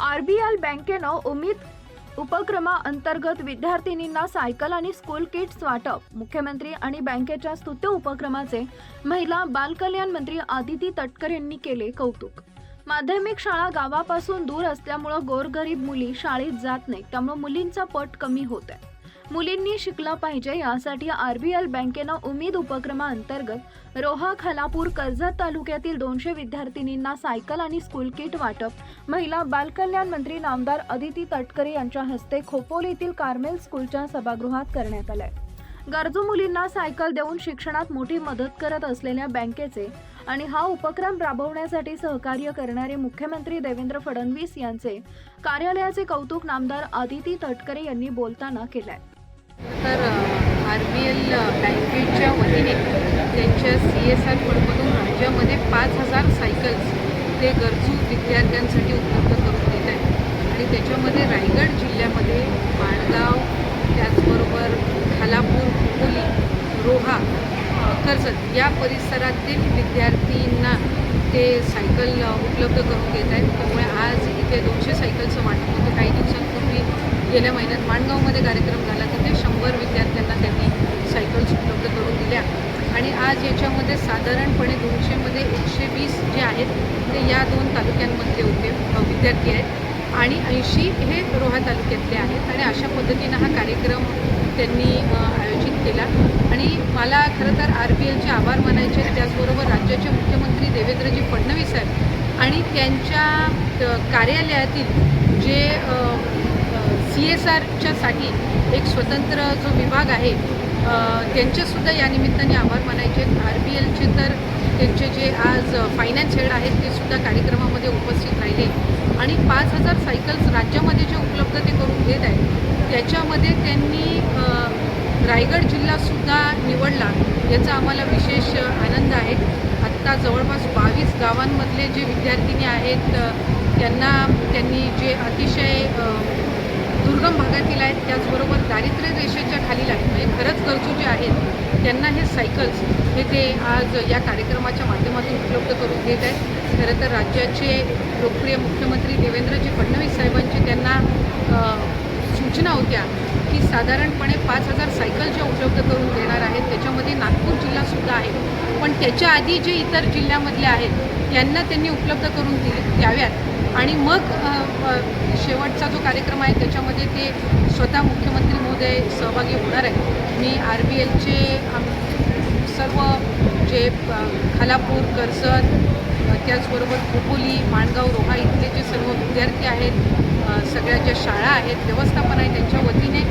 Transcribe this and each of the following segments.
RBL बँकेनं उमेद उपक्रमाअंतर्गत विद्यार्थिनींना सायकल आणि स्कूल किट्स वाटप मुख्यमंत्री आणि बँकेच्या स्तुत्य उपक्रमाचे महिला बालकल्याण मंत्री आदिती तटकर यांनी केले कौतुक. माध्यमिक शाळा गावापासून दूर असल्यामुळं गोरगरीब मुली शाळेत जात नाहीत त्यामुळे मुलींचा पट कमी होत आहे मुलींनी शिकलं पाहिजे यासाठी आरबीएल बँकेनं उमेद उपक्रमाअंतर्गत रोहा खालापूर कर्जत तालुक्यातील दोनशे विद्यार्थिनींना सायकल आणि स्कूल किट वाटप. महिला बालकल्याण मंत्री नामदार अदिती तटकरे यांच्या हस्ते खोपोलीतील कार्मेल स्कूलच्या सभागृहात करण्यात आलंय. गरजू मुलींना सायकल देऊन शिक्षणात मोठी मदत करत असलेल्या बँकेचे आणि हा उपक्रम राबवण्यासाठी सहकार्य करणारे मुख्यमंत्री देवेंद्र फडणवीस यांचे कार्यालयाचे कौतुक नामदार आदिती तटकरे यांनी बोलताना केलंय. तर आर बी एल बँकेच्या वतीने त्यांच्या सी एस आर फंडमधून राज्यामध्ये पाच हजार सायकल्स ते गरजू विद्यार्थ्यांसाठी उपलब्ध करून देत आहेत. आणि त्याच्यामध्ये रायगड जिल्ह्यामध्ये माणगाव त्याचबरोबर खालापूर खोपोली रोहा कर्जत या परिसरातील विद्यार्थ्यांना ते सायकल उपलब्ध करून देत आहेत. त्यामुळे आज इथे दोनशे सायकलचं वाटप होतं. काही दिवस गेल्या महिन्यात माणगावमध्ये कार्यक्रम झाला तिथे शंभर विद्यार्थ्यांना त्यांनी सायकल्स उपलब्ध करून दिल्या. आणि आज याच्यामध्ये साधारणपणे दोनशेमध्ये एकशे वीस जे आहेत ते या दोन तालुक्यांमधले होते विद्यार्थी आहेत. आणि ऐंशी हे रोहा तालुक्यातले आहेत आणि अशा पद्धतीनं हा कार्यक्रम त्यांनी आयोजित केला. आणि मला खरं तर आर बी एलचे आभार मानायचे त्याचबरोबर राज्याचे मुख्यमंत्री देवेंद्रजी फडणवीस साहेब आणि त्यांच्या कार्यालयातील जे सी एस आरच्यासाठी एक स्वतंत्र जो विभाग आहे त्यांचेसुद्धा या निमित्ताने आभार मानायचे. आहेत आर बी एलचे तर त्यांचे जे आज फायनान्स हेड आहेत ते सुद्धा कार्यक्रमामध्ये उपस्थित राहिले. आणि पाच हजार सायकल्स राज्यामध्ये जे उपलब्ध ते करून देत आहेत त्याच्यामध्ये त्यांनी रायगड जिल्हासुद्धा निवडला. याचा आम्हाला विशेष आनंद आहे. आत्ता जवळपास बावीस गावांमधले जे विद्यार्थिनी आहेत त्यांना त्यांनी जे अतिशय दुर्गम भागातील आहेत त्याचबरोबर दारिद्र्य रेषेच्या खालील आहेत. म्हणजे खरंच गरजू जे आहेत त्यांना हे सायकल्स हे ते आज या कार्यक्रमाच्या माध्यमातून उपलब्ध करून देत आहेत. खरं तर राज्याचे लोकप्रिय मुख्यमंत्री देवेंद्रजी फडणवीस साहेबांची त्यांना सूचना होत्या की साधारणपणे पाच हजार सायकल ज्या उपलब्ध करून देणार आहेत त्याच्यामध्ये नागपूर जिल्हासुद्धा आहे. पण त्याच्या आधी जे इतर जिल्ह्यामधले आहेत त्यांना त्यांनी उपलब्ध करून दि द्याव्यात. आणि मग शेवटचा जो कार्यक्रम आहे त्याच्यामध्ये ते स्वतः मुख्यमंत्री महोदय सहभागी होणार आहेत. मी आर बी एलचे सर्व जे खालापूर कर्जत त्याचबरोबर खोपोली माणगाव रोहा इथले जे सर्व विद्यार्थी आहेत सगळ्या ज्या शाळा आहेत व्यवस्थापन आहे त्यांच्या वतीने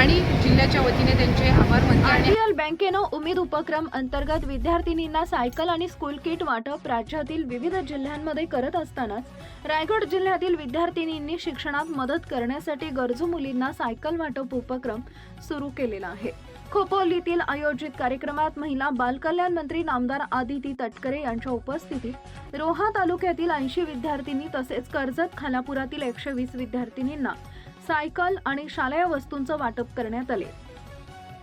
आणि जिल्ह्याच्या वतीने त्यांचे आभार मानले आणि बँकेनं उमेद उपक्रम अंतर्गत विद्यार्थिनींना सायकल आणि स्कूल किट वाटप राज्यातील विविध जिल्ह्यांमध्ये करत असतानाच रायगड जिल्ह्यातील विद्यार्थिनींनी शिक्षणात मदत करण्यासाठी गरजू मुलींना सायकल वाटप उपक्रम सुरू केलेला आहे. खोपोलीतील आयोजित कार्यक्रमात महिला बालकल्याण मंत्री नामदार आदिती तटकरे यांच्या उपस्थितीत रोहा तालुक्यातील ऐंशी विद्यार्थिनी तसेच कर्जत खालापुरातील एकशे वीस विद्यार्थिनींना सायकल आणि शालेय वस्तूंचं वाटप करण्यात आले.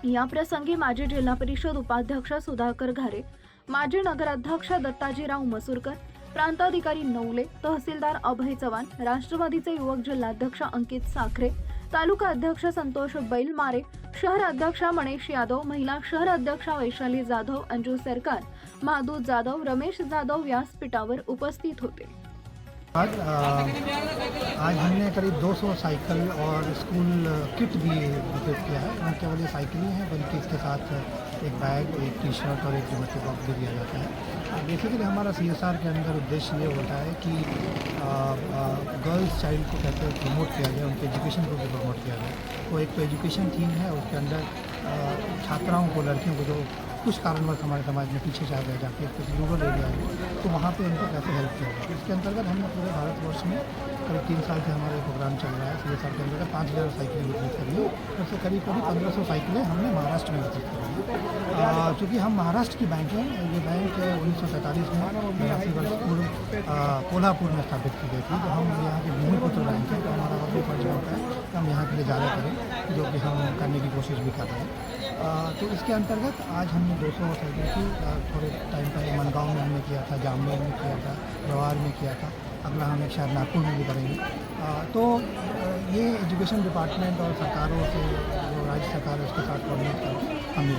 या प्रसंगी माजी जिल्हा परिषद उपाध्यक्ष सुधाकर घारे माजी नगराध्यक्ष दत्ताजीराव मसूरकर प्रांताधिकारी नवले तहसीलदार अभय चव्हाण राष्ट्रवादीचे युवक जिल्हाध्यक्ष अंकित साखरे तालुका अध्यक्ष संतोष बैलमारे शहर अध्यक्ष मणेश यादव महिला शहर अध्यक्षा वैशाली जाधव अंजू सरकार महादूत जाधव रमेश जाधव व्यासपीठावर उपस्थित होते. आज आज हमने करीब 200 साइकिल और स्कूल किट भी वितरित किया है। न केवल ये साइकिल ही है, बल्कि इसके साथ एक बैग, एक टी शर्ट और एक ज्योमेट्री बॉक्स भी दिया जाता है। बेसिकली हमारा सी एस आर के अंदर उद्देश्य ये होता है कि गर्ल्स चाइल्ड को हैं प्रमोट किया जाए, उनके एजुकेशन को भी प्रमोट किया जाए। तो एक तो एजुकेशन थीम है, उसके अंदर छात्राओं को, लड़कियों को जो कुछ कारणवश हमारे समाज में पीछे जा जाती है कुछ रूरल एरिया में तो वहाँ पे उनको कैसे हेल्प किया जाए? इसके अंतर्गत हमने पूरे भारतवर्ष में करीब तीन साल से हमारा प्रोग्राम चल रहा है सी एस के अंतर्गत पाँच हज़ार साइकिलें वितरित करी है, उससे करीब करीब पंद्रह सौ साइकिलें हमने महाराष्ट्र में वितरित करी है। चूँकि हम महाराष्ट्र की बैंक हैं, ये बैंक उन्नीस सौ सैंतालीस में बयासी वर्ष पूर्व कोल्हापुर में स्थापित की गई थी तो हम यहाँ के भूमिपुत्र बैंक हैं तो हमारा वही फ़र्ज़ होता है हम यहाँ के लिए ज़्यादा करें, जो कि हम करने की कोशिश भी कर रहे हैं। तो इसके अंतर्गत आज हमने 200 साइकिल की थोड़े टाइम पहले मनगांव में हमने किया था, जामनगर में किया था जवाहर में किया था, अगला हम एक शायद नागपुर में भी करेंगे। तो ये एजुकेशन डिपार्टमेंट और सरकारों से, जो राज्य सरकार है, उसके साथ कोऑर्डिनेट हम ये